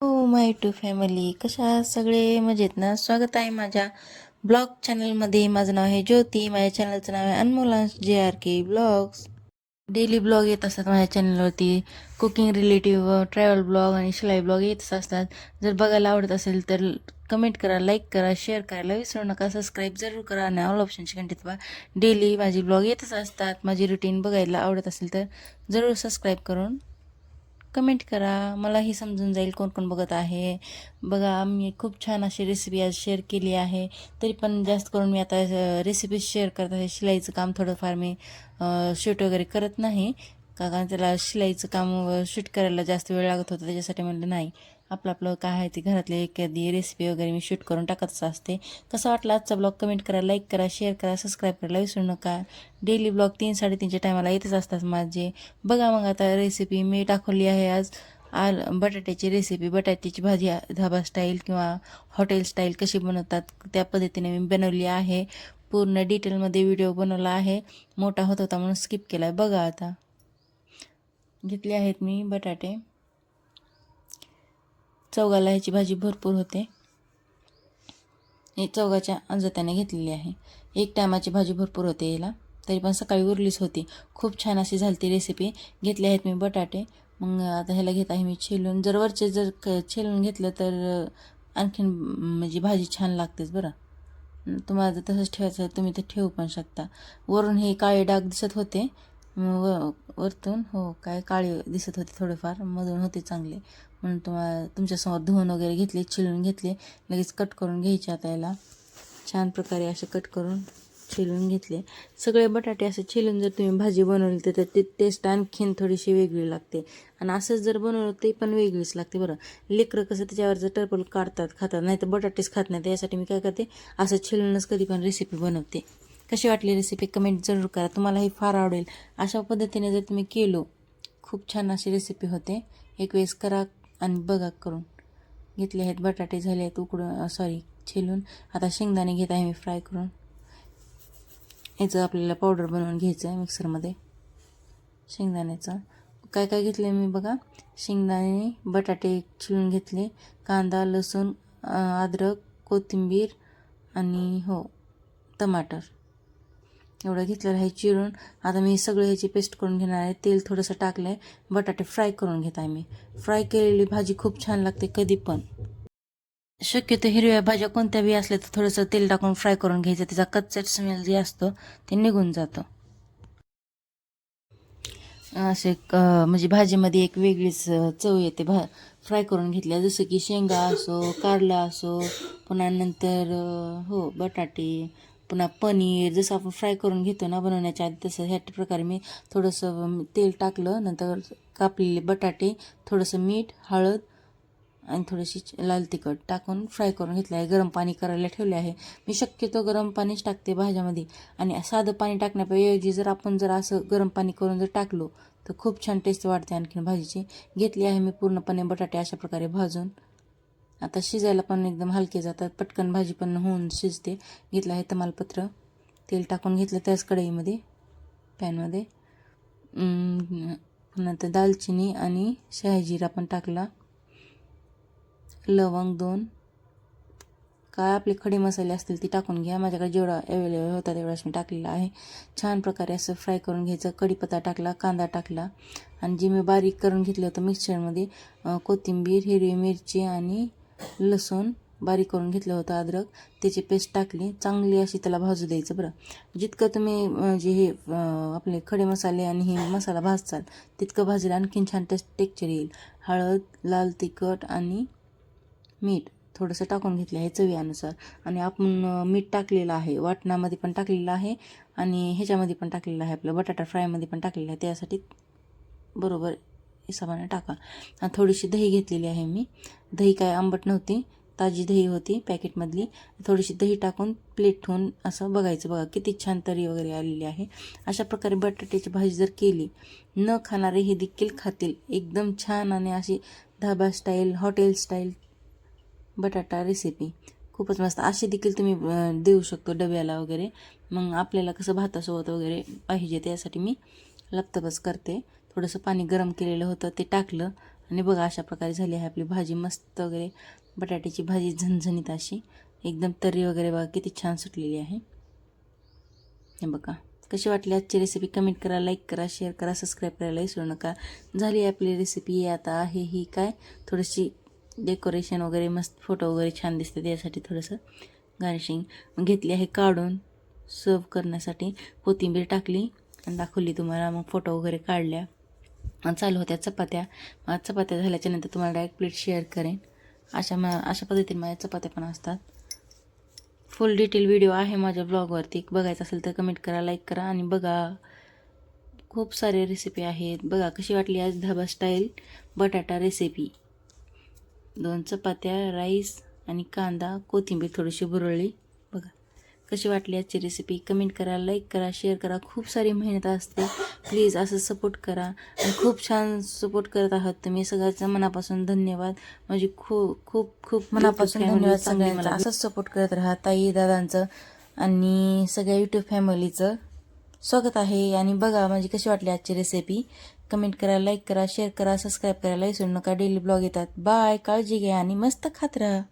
हो माय to family कशा सगळे मजेत ना? स्वागत आहे माझ्या ब्लॉग चॅनलमध्ये माझं नाव आहे ज्योती. माझ्या चॅनलचं नाव आहे अनमोलांस J R K blogs daily blog येत असतात माझ्या चॅनलवरती कुकिंग रिलेटिव्ह ट्रॅव्हल ब्लॉग आणि शिलाई ब्लॉग येतच असतात. जर बघायला आवडत असेल तर कमेंट करा लाईक करा शेअर करायला विसरू नका. सबस्क्राईब जरूर करा आणि ऑल ऑप्शनची कंटेंट व्हा डेली माझी ब्लॉग येतच असतात. माझी रुटीन बघायला आवडत असेल तर जरूर सबस्क्राईब करून कमेंट करा. मलाही समजून जाईल कोण कोण बघत आहे. बघा मी खूप छान अशी रेसिपी आज शेअर केली आहे. तरी पण जास्त करून मी आता रेसिपी शेअर करत आहे. शिलाईचं काम थोडंफार मी शूट वगैरे करत नाही. का कारण त्याला शिलाईचं काम शूट करायला जास्त वेळ लागत होता. त्याच्यासाठी म्हणलं नाही. आपलं आपलं काय आहे ते घरातले एखादी रेसिपी वगैरे मी शूट करून टाकतच असते. कसं वाटलं आजचा ब्लॉग कमेंट करा लाईक करा शेअर करा सबस्क्राईब करायला विसरू नका. डेली ब्लॉग तीन साडेतीनच्या टायमाला येतच असतात माझे. बघा मग आता रेसिपी मी दाखवली आहे आज. आल बटाट्याची रेसिपी बटाट्याची भाजी धाबा स्टाईल किंवा हॉटेल स्टाईल कशी बनवतात त्या पद्धतीने मी बनवली आहे. पूर्ण डिटेलमध्ये व्हिडिओ बनवला आहे. मोठा होत होता म्हणून स्किप केला आहे बघा आता. घेतले आहेत मी बटाटे. चौघाला ह्याची भाजी भरपूर होते. हे चौघाच्या अंजत्याने घेतलेली आहे. एक टायमाची भाजी भरपूर होते याला. तरी पण सकाळी उरलीच होती. खूप छान अशी झाली ती रेसिपी घेतली आहेत मी बटाटे. मग आता ह्याला घेत आहे मी छेलून. जर वरचे जर क छेलून घेतलं तर आणखीन म्हणजे भाजी छान लागतेच बरं. तुम्हाला जर तसंच ठेवायचं तुम्ही ते ठेवू पण शकता. वरून हे काळे डाग दिसत होते. व वरतून हो काय काळे दिसत होते थोडेफार मधून होते चांगले. म्हणून तुम्हाला तुमच्यासमोर धुवून वगैरे घेतले चिळून घेतले लगेच कट करून घ्यायचे आता याला. छान प्रकारे असे कट करून चिलून घेतले. सगळे बटाटे असे चिलून जर तुम्ही भाजी बनवली तर ते टेस्ट आणखीन थोडीशी वेगळी लागते. आणि असंच जर बनवलं ते पण वेगळीच लागते बरं. लेकरं कसं त्याच्यावरचं टर्पल काढतात खातात नाही तर बटाटेच खात नाही त्यासाठी मी काय करते असं छिलूनच कधी पण रेसिपी बनवते. कशी वाटली रेसिपी कमेंट जरूर करा. तुम्हाला हे फार आवडेल. अशा पद्धतीने जर तुम्ही केलो खूप छान अशी रेसिपी होते. एक वेळेस करा आणि बघा करून. घेतले आहेत बटाटे झाले आहेत उकडून सॉरी छिलून. आता शेंगदाणे घेत आहे मी फ्राय करून. याचं आपल्याला पावडर बनवून घ्यायचं आहे मिक्सरमध्ये शेंगदाण्याचं. काय काय घेतलं मी बघा. शेंगदाणे बटाटे छिलून घेतले. कांदा लसूण अद्रक कोथिंबीर आणि हो टमाटर. एवढं घेतलेलं आहे चिरून. आता मी सगळं ह्याची पेस्ट करून घेणार आहे. तेल थोडंसं टाकलं आहे बटाटे फ्राय करून घेत आहे मी. फ्राय केलेली भाजी खूप छान लागते कधी पण. शक्यतो हिरव्या भाज्या कोणत्या बी असल्या तर थोडंसं तेल टाकून फ्राय करून घ्यायचं. त्याचा कच्चा स्मेल जे असतो ते निघून जातं. असे म्हणजे भाजीमध्ये एक वेगळीच चव येते. भा फ्राय करून घेतल्या. जसं की शेंगा असो कारला असो पुन्हा नंतर हो बटाटे पुन्हा पनीर जसं आपण फ्राय करून घेतो ना बनवण्याच्या आधी तसं ह्या प्रकारे मी थोडंसं तेल टाकलं. नंतर कापलेले बटाटे थोडंसं मीठ हळद आणि थोडीशी लाल तिखट टाकून फ्राय करून घेतलं आहे गरम पाणी करायला ठेवले आहे. मी शक्यतो गरम पाणीच टाकते भाज्यामध्ये. आणि साधं पाणी टाकण्याऐवजी जर आपण जर असं गरम पाणी करून जर टाकलो तर खूप छान टेस्ट वाढते आणखीन भाजीची. घेतली आहे मी पूर्णपणे बटाटे अशा प्रकारे भाजून. आता शिजायला पण एकदम हलके जातात. पटकन भाजी पण होऊन शिजते. घेतलं आहे तमालपत्र. तेल टाकून घेतलं त्याच कढईमध्ये पॅनमध्ये. नंतर दालचिनी आणि शहाजिरा पण टाकला. लवंग दोन. काय आपले खडे मसाले असतील ते टाकून घ्या. माझ्याकडे जेवढा अवेलेबल होता तेवढाच मी टाकलेला आहे. छान प्रकारे असं फ्राय करून घ्यायचं. कढीपत्ता टाकला कांदा टाकला. आणि जे मी बारीक करून घेतलं होतं मिक्सरमध्ये कोथिंबीर हिरवी मिरची आणि लसूण बारीक करून घेतलं होतं अद्रक. त्याची पेस्ट टाकली. चांगली अशी त्याला भाजू द्यायचं बरं. जितकं तुम्ही म्हणजे हे आपले खडे मसाले आणि हे मसाला भाजचाल तितकं भाजीला आणखीन छान टेस्ट टेक्चर येईल. हळद लाल तिखट आणि मीठ थोडंसं टाकून घेतलं आहे चवीनुसार. आणि आपण मीठ टाकलेलं आहे. वाटणामध्ये पण टाकलेलं आहे आणि ह्याच्यामध्ये पण टाकलेलं आहे आपलं. बटाटा फ्रायमध्ये पण टाकलेलं आहे. त्यासाठी बरोबर हिसाबाने टाका. आणि थोडीशी दही घेतलेली आहे मी. दही काय आंबट नव्हती ताजी दही होती पॅकेटमधली. थोडीशी दही टाकून प्लेट ठेवून असं बघायचं बघा किती छान तरी वगैरे आलेली आहे. अशा प्रकारे बटाट्याची भाजी जर केली न खाणारे हे देखील खातील. एकदम छान आणि अशी धाबा स्टाईल हॉटेल स्टाईल बटाटा रेसिपी खूपच मस्त. अशी देखील तुम्ही देऊ शकतो डब्याला वगैरे. मग आपल्याला कसं भातासोबत वगैरे पाहिजे त्यासाठी मी लपतपच करते. थोडंसं पाणी गरम केलेलं होतं ते टाकलं. आणि बघा अशा प्रकारे झाली आहे आपली भाजी. मस्त वगैरे बटाट्याची भाजी झणझणीत अशी. एकदम तर्री वगैरे बघा किती छान सुटलेली आहे. हे बघा कशी वाटली आजची रेसिपी कमेंट करा लाईक करा शेअर करा सबस्क्राईब करायला विसरू नका. झाली आपली रेसिपी आता आहे ही काय? थोडीशी डेकोरेशन वगैरे मस्त फोटो वगैरे छान दिसते त्यासाठी थोडंसं गार्निशिंग मग घेतली आहे काढून. सर्व करण्यासाठी कोथिंबीर टाकली आणि दाखवली तुम्हाला. मग फोटो वगैरे काढल्या. चालू होत्या चपात्या. मग चपात्या झाल्याच्यानंतर तुम्हाला डायरेक्ट प्लेट शेअर करेन. अशा म अशा पद्धतीने माझ्या चपात्या पण असतात. फुल डिटेल व्हिडिओ आहे माझ्या ब्लॉगवरती बघायचं असेल तर कमेंट करा लाईक करा आणि बघा. खूप सारे रेसिपी आहेत. बघा कशी वाटली आज धाबा स्टाईल बटाटा रेसिपी दोन चपात्या राईस आणि कांदा कोथिंबीर थोडीशी बुरळली कशी वाटली आजची रेसिपी कमेंट करा लाईक करा शेअर करा. खूप सारी मेहनत असते. प्लीज असं सपोर्ट करा. आणि खूप छान सपोर्ट करत आहात तुम्ही. सगळ्याचं मनापासून धन्यवाद. माझी खूप खूप खूप मनापासून धन्यवाद मला. असंच सपोर्ट करत राहा. ताई दादांचं आणि सगळ्या यूट्यूब फॅमिलीचं स्वागत आहे. आणि बघा माझी कशी वाटली आजची रेसिपी कमेंट करा लाईक करा शेअर करा सबस्क्राईब करायला विसरू नका. डेली ब्लॉग येतात. बाय काळजी घ्या आणि मस्त खात राहा.